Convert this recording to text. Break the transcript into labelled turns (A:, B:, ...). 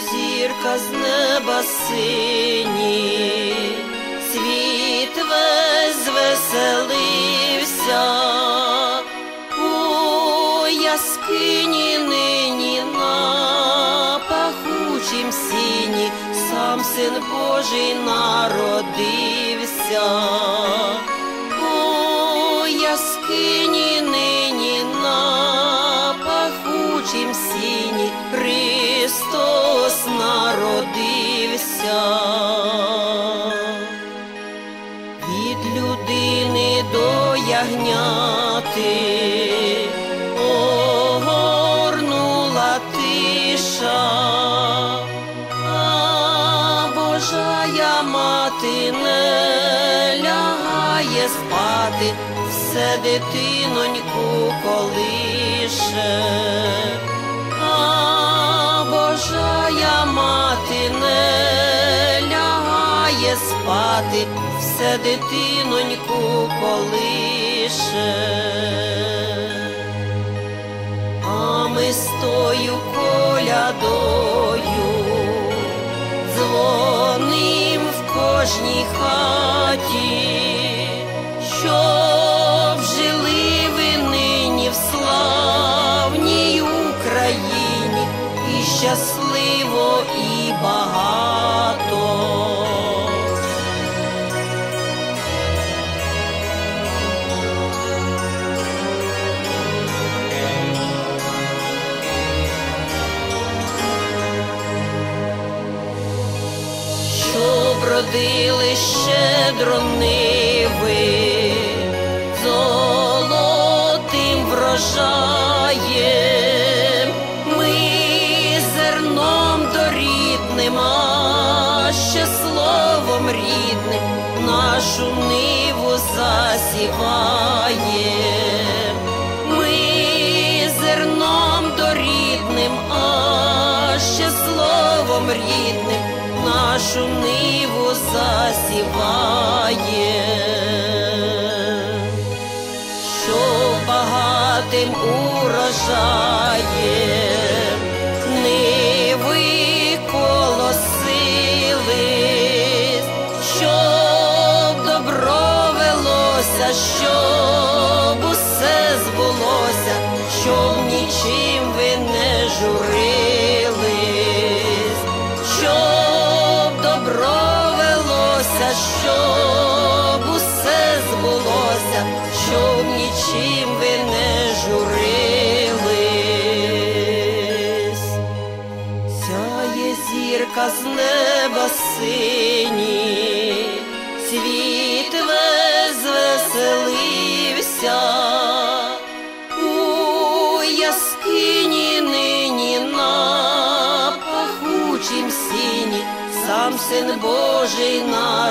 A: зірка з неба сині, світ весь звеселився, у яскині нині на пахучім сіні, сам син Божий народився. Людини до ягняти огорнула тиша, а Божая мати не лягає спати, все дитиноньку колише, Божая мати не лягає спати, все дитиноньку колише. А ми з тою колядою дзвоним в кожній хаті, щоб жили ви нині в славній Україні і щасливо, і багато. Родили щедро ниви, золотим врожаєм, ми зерном дорідним, а ще словом рідним нашу ниву засіваєм. Ми зерном дорідним, а ще словом рідним нашу ниву засіває, що багатим урожаєм ниви колосили, щоб добро велося, щоб усе збулося, щоб нічим ви не журились, щоб усе збулося, щоб нічим ви не журились. Сяє зірка з неба сині, світ весь звеселився, у яскині нині на пахучім сіні, сам син Божий народився.